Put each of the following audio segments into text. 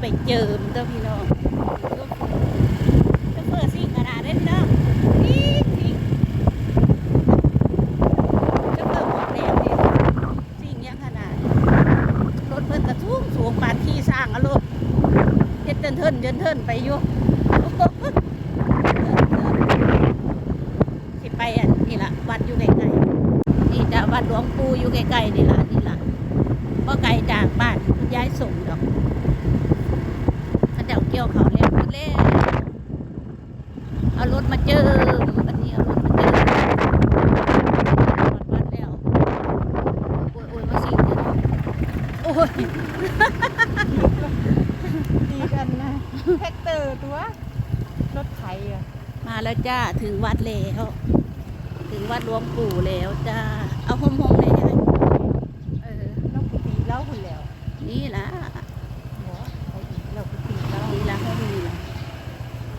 ไปเจิมเด้อพี่น้องจะเปิดสิ่งขนาดได้พี่น้องนี่สิ่งจะเปิดหมดแดงเลยสิ่งยังขนาดรถเพิ่นกระทุ่งสูงปานที่สร้างอะรถเฮ็ดเทินเทินเดินเทินไปอยู่สิไปอะนี่ละวัดอยู่ใกลๆนี่จะวัดหลวงปู่อยู่ใกลๆนี่ละนี่ละก็ไกลจากบ้านคุณยายส่งดอก กี่ยวเขาแล้วเล่เอารถมาเจิมอันนี้เอารถมาเจิมวัดวัดแล้วโอ้ยโอ้ยมาสิโอ้ยดีกันนะแท็กเตอร์ตัวรถไถอะมาแล้วจ้าถึงวัดแล้ว ถึงวัดหลวงปู่แล้วจ้าเอาห่มๆเลยยายเออ เรากุฏิเล่าคนแล้ว นี่ละ หัวเขาอีกเรากุฏิเล่า นี่ละห้องนี่ละ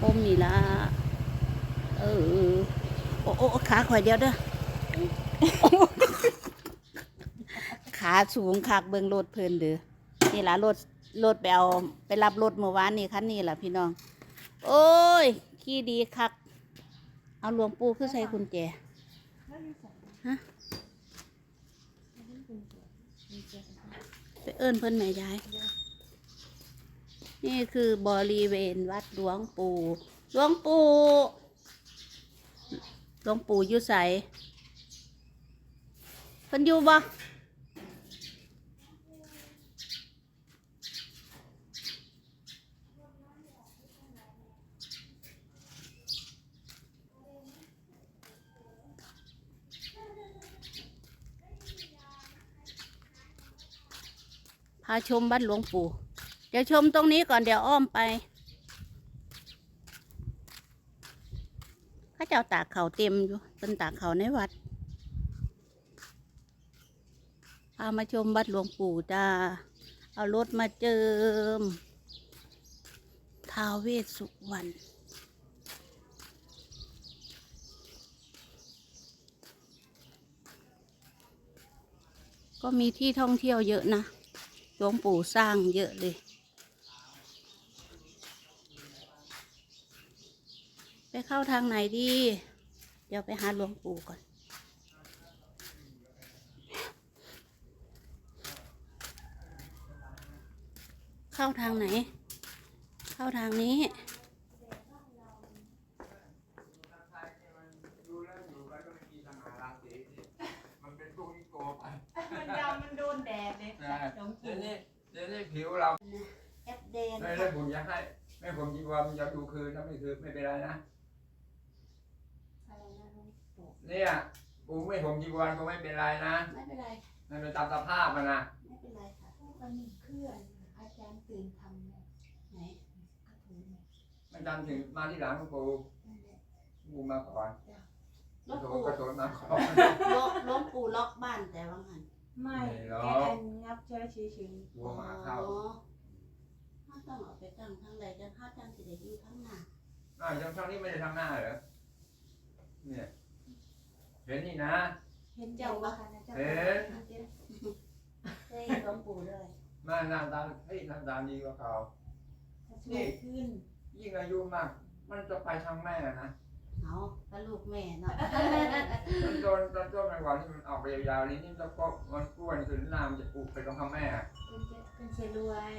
ห้มนี่ละเออโอ้โอ้ขาข่อยเดียวเด้อขาสูงคักเบิงรถเพลินเด้อนี่ละรถรถไปเอาไปรับรถเมื่อวานนี่คันนี้ล่ะพี่น้อง โอ้ย ขี้ดีคัก เอาหลวงปู่คือใส่กุญแจฮะไปเอิ้นเพิ่นแม่ยาย นี่คือบริเวณวัดหลวงปู่หลวงปู่ หลวงปู่อยู่ใสเพิ่นอยู่บ่พาชมบ้านหลวงปู่ เดี๋ยวชมตรงนี้ก่อนเดี๋ยวอ้อมไปเข้าเจ้าตากเขาเต็มอยู่เป็นตากเขาในวัดพามาชมวัดหลวงปู่จ้า เอารถมาเจิมท้าวเวสสุวรรณก็มีที่ท่องเที่ยวเยอะนะ หลวงปู่สร้างเยอะเลย ไปเข้าทางไหนดี เดี๋ยวไปหาหลวงปู่ก่อน เข้าทางไหน เข้าทางนี้ดูแล้วอยู่ไปก็ไม่มีทางหาราศีมันเป็นพวกนิโกไปมันดำมันโดนแดดเลยใช่เดี๋ยวนี้เดี๋ยวนี้ผิวเราแอปแดงไม่ได้ผมอยากให้ไม่ผมจีว่ามันจะดูคืนถ้าไม่คืนไม่เป็นไรนะ เนี่ยปูไม่ผมจีวรก็ไม่เป็นไรนะไม่เป็นไร มันเป็นตามสภาพมันนะไม่เป็นไรค่ะมันมีเคลื่อนอาจารย์ตื่นทำเนี่ยไหนกระถูเนี่ยมันจำถึงมาที่หลังของปูนั่นแหละปูมาก่อนหลวงโดนปู่กระโดดมาก่อนล็อกหลวงปู่ล็อกบ้านแต่ว่างันไม่ไม่หรอกแกอันงับเชื้อเฉยกลัวหมาเข้าอ๋อถ้าต้องเอาไปตั้งทางใดจะถ้าจังสิได้อยู่ข้างหน้าอ้าวยังช่างนี้ไม่ได้ทำหน้าเหรอเนี่ย เห็นนี่นะๆเห็นเจ้าว่าค่ะนะเจ้าเอ๊ะเคยหลวงปู่ด้วยมาหน้าตาเฮ้ยหน้าตาดีกว่าเขาสวยขึ้นยิ่งอายุมาก มันจะไปทางแม่นะเอาถ้าลูกแม่เนาะมันโดนตอนต้นมันหวานที่มันออกไปยาวๆนี่นี่แล้วก็มันกล้วยนี่คือน้ำจะปุไปตรงข้างแม่อะเป็นเจเป็นเซรวย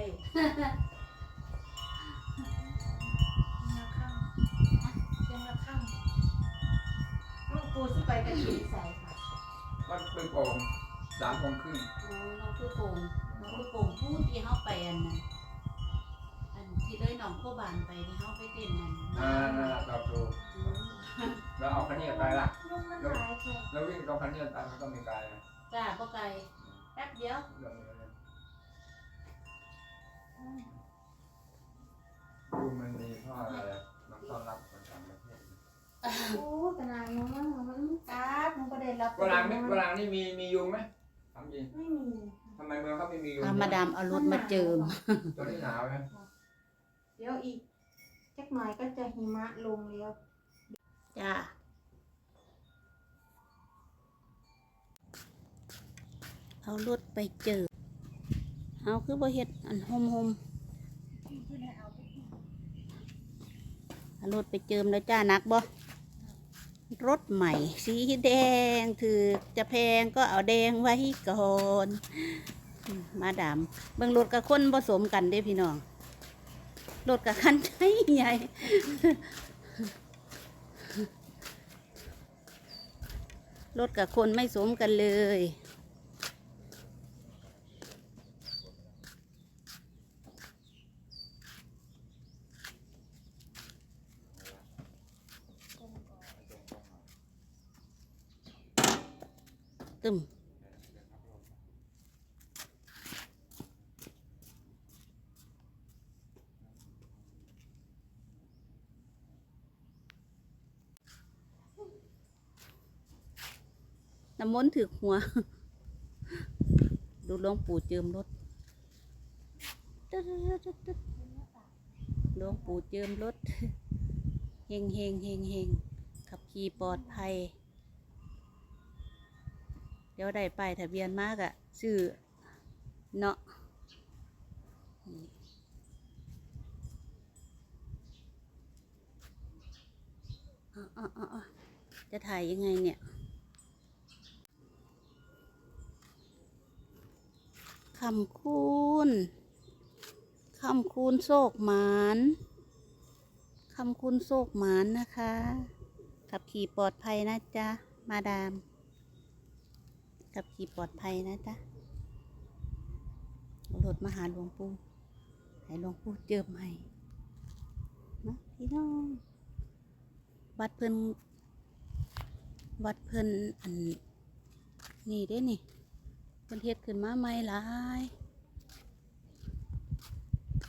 ปูที่ไปกันทีใส่ค่ะวัดปืนโป่งสามโมงครึ่งอ๋อน้องคือโป่งน้องคือโป่งพูดที่เฮาไปอันนั้นอันที่เลยหนองโคบานไปที่เฮาไปเต้นนั่นอ่านั่นแหละตอบถูกอืมแล้วเอาคันนี้ไปละลูกมันหายไปแล้ววิ่งตรงคันนี้ไปมันก็ไม่ไกลนะจ้าบ่ไกลแป๊บเดียวเรื่องนี้นะดูมันดีเพราะอะไรอะมันต้อนรับคนต่างประเทศ โอ้ขนาดน้องมันการ์ดมันก็ได้รับเวลาไม่เวลานี่มีมียุงไหมถามจริงไม่มีทำไมเมืองเขาไม่มียุงพามาดามเอารถมาเจิม ตอนนี้หนาวไหมเดี๋ยวอีกจักหน่อยก็จะหิมะลงแล้วจ้าเอารถไปเจอเอาคือบ่เฮ็ดอันโฮมโฮมขึ้นให้เอาไปเอารถไปเจิมแล้วจ้านักบ่ รถใหม่ สีแดงถือจะแพงก็เอาแดงไว้ก่อนมาดามเบิ่งรถกับคนผสมกันเด้พี่น้องรถกับคันใช้ใหญ่รถกับคนไม่สมกันเลย ตึมน้ำมนต์ถือหัว ดูหลวงปู่เจิมรถหลวงปู่เจิมรถ เฮงเฮงเฮงเฮงขับขี่ปลอดภัย เดี๋ยวได้ป้ายทะเบียนมากอะชื่อเนาะนี่อะอะอะอะจะถ่ายยังไงเนี่ย คำคูณ คำคูณโศกหมาน คำคูณโศกหมานนะคะ ขับขี่ปลอดภัยนะจ๊ะ มาดาม ขับขี่ปลอดภัยนะจ๊ะรถมาหาหลวงปู่ให้หลวงปู่เจิมให้นะพี่น้องวัดเพิ่นวัดเพิ่นอันนี่เด้นี่เพิ่นเฮ็ดขึ้นมาใหม่หลาย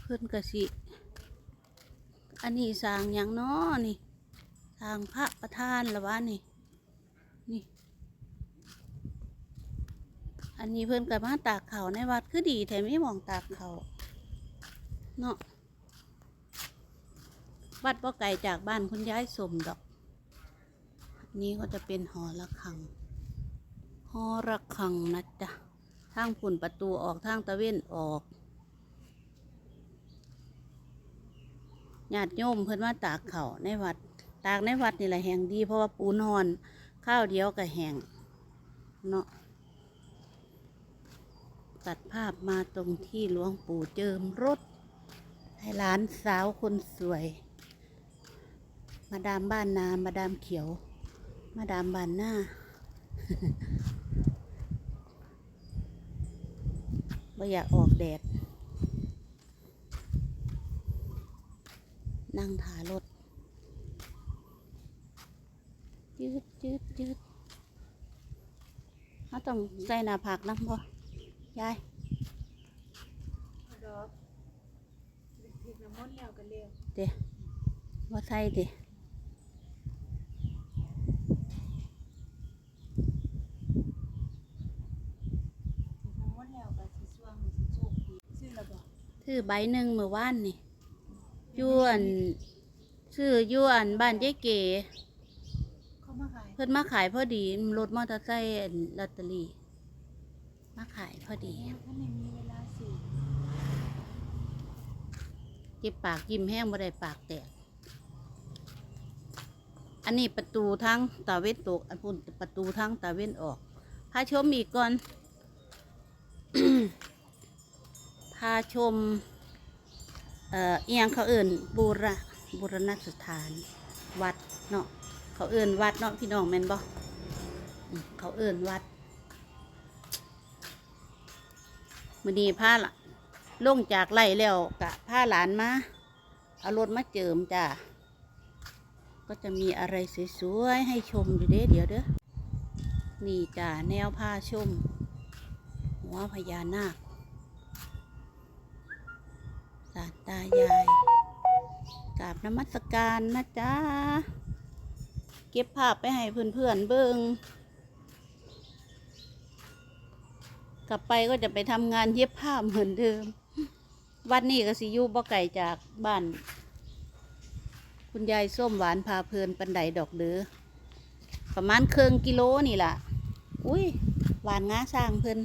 เพิ่นกะสิ อันนี้สร้างอย่างน้อนี่สร้างพระประธานละวะนี่ อันนี้เพิ่นกับมาตากเขาในวัดคือดีแต่ไม่มองตากเขาเนาะวัดบ่ไกลจากบ้านคุณยายสมดอก นี้ก็จะเป็นหอระฆัง หอระฆังนะจ๊ะทางปุ่นประตูออกทางตะเวนออกญาติโยมเพิ่นมาตากเขาในวัด ตากในวัดนี่แหละแห่งดีเพราะว่าปูนอน ข้าวเดียวก็แห้งเนาะ ตัดภาพมาตรงที่หลวงปู่เจิมรถ ให้หลานสาวคนสวย มาดามบ้านนา มาดามเขียว มาดามบ้านหน้าไม่อยากออกแดด นั่งถารถ ยืดยืดยืดเขาต้องใส่หน้าผากน้ำพอ ยายดอกพริกน้ำมันแล้วกันเร็วเดี๋ยวว่าใส่เดี๋ยวน้ำมันแล้วก็สิช่วงสิโชคดีซื้อแล้วบ่ซื้อใบหนึ่งเมื่อวานนี่ยวนซื้อยวนบ้านเจ๊เก๋เขามาขายเพิ่นมาขายพอดีรถมอเตอร์ไซค์อันลอตเตอรี่ มาขายพอดีถ้าไม่มีเวลาสิจิบปากยิ้มแห้งบ่ได้ปากแตก อันนี้ประตูทางตาเวนตก อันพุ่นประตูทางตาเวนออกพาชมอีกก่อนพาชม เอ่อเอียงเขาเอื่นบูระบูรณสถาน วัดเนาะเขาเอื่นวัดเนาะพี่น้องแม่นบ่อืมเขาเอื่นวัด มือนี้พาละลงจากไร่แล้วกะพาหลานมาเอารถมาเจิมจ้าก็จะมีอะไรสวยๆให้ชมอยู่เด้เดี๋ยวเด้อนี่จ้าแนวผ้าชมหัวพญานาคสารตายายกราบนมัสการนะจ๊ะเก็บภาพไปให้เพื่อนๆเบิง กลับไปก็จะไปทำงานเย็บผ้าเหมือนเดิม วันนี้ก็สิยูบ่ไก่จากบ้าน คุณยายส้มหวานพาเพลินปันไดดอกเดือประมาณเครื่องกิโลนี่ล่ะ อุ้ยหวานง้าสร้างเพลิน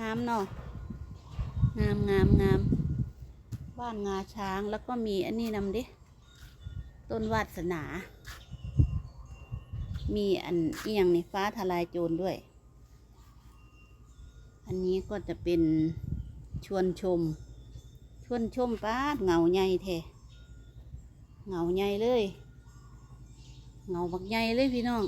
งามเนาะงามงามงามบ้านงาช้างแล้วก็มีอันนี้นำดิ ต้นวาสนา มีอันอีอย่างในฟ้าทลายโจรด้วย อันนี้ก็จะเป็นชวนชม ชวนชมป้าเหงาใหญ่แท้เหงาใหญ่เลยเหงาบักใหญ่เลยพี่น้อง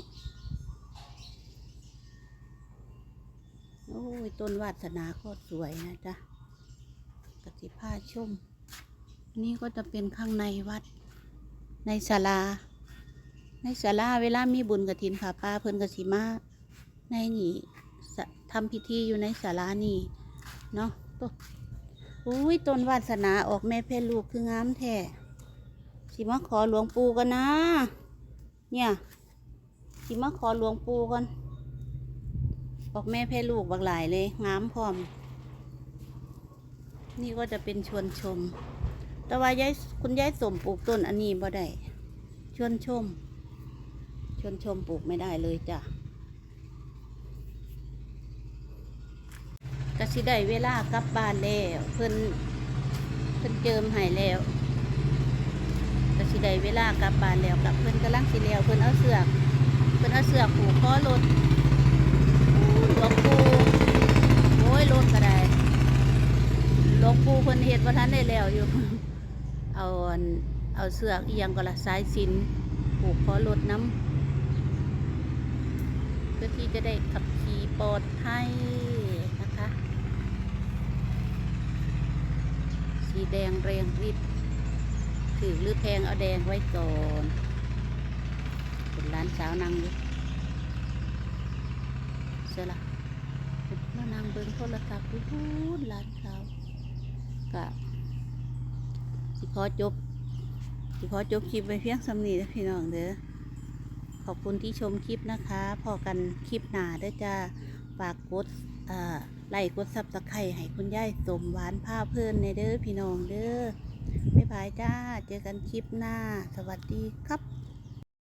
โอ้ยต้นวาสนาก็สวยนะจ๊ะกติผ้าชมนี่ก็จะเป็นข้างในวัด ในศาลา ในศาลาเวลามีบุญกระถินผาป้าเพิ่นกระสิมาในนี่ ทำพิธีอยู่ในศาลานี่เนาะต้นอุ้ยต้นวาสนาออกแม่เพชรลูกคืองามแท้สิมาขอหลวงปู่กันนะ เนี่ยสิมาขอหลวงปู่กันออกแม่เพศลูกบักหลายเลยงามพร้อม นี่ก็จะเป็นชวนชม แต่ว่ายายคุณยายสมปลูกต้นอันนี้บ่ได้ชวนชม ชวนชมปลูกไม่ได้เลยจ้ะ กสิได้เวลากลับบ้านแล้วเพิ่นเพิ่นเจิมให้แล้วกสิได้เวลากลับบ้านแล้วกับเพิ่นกำลังสิแล้วเพิ่นเอาเสือกเพิ่นเอาเสือกผูกคอรถหลวงปู่โอ้ยรถก็ได้หลวงปู่เพิ่นเฮ็ดว่าท่านได้แล้วอยู่เอาเอาเสือกเอียงก็ละสายสินผูกคอรถน้ำเพื่อที่จะได้ขับขี่ปลอดภัยนะคะ สีแดงเรียงริบถือหรือแพงเอาแดงไว้ก่อนเป็นร้านสาวนางอยู่เสียละมานางเบิ่งโทรศัพท์อยู่พูดหลานสาวกะสิขอจบสิขอจบคลิปไปเพียงสำนีนะพี่น้องเด้อขอบคุณที่ชมคลิปนะคะ พอกันคลิปหนาเด้อจ้าฝากกดอ่า ไลค์กดซับสไคร์ให้คุณยายสมหวานผ้าเพื่อนในเด้อพี่น้องเด้อบ๊ายบายจ้า เจอกันคลิปหน้า สวัสดีครับ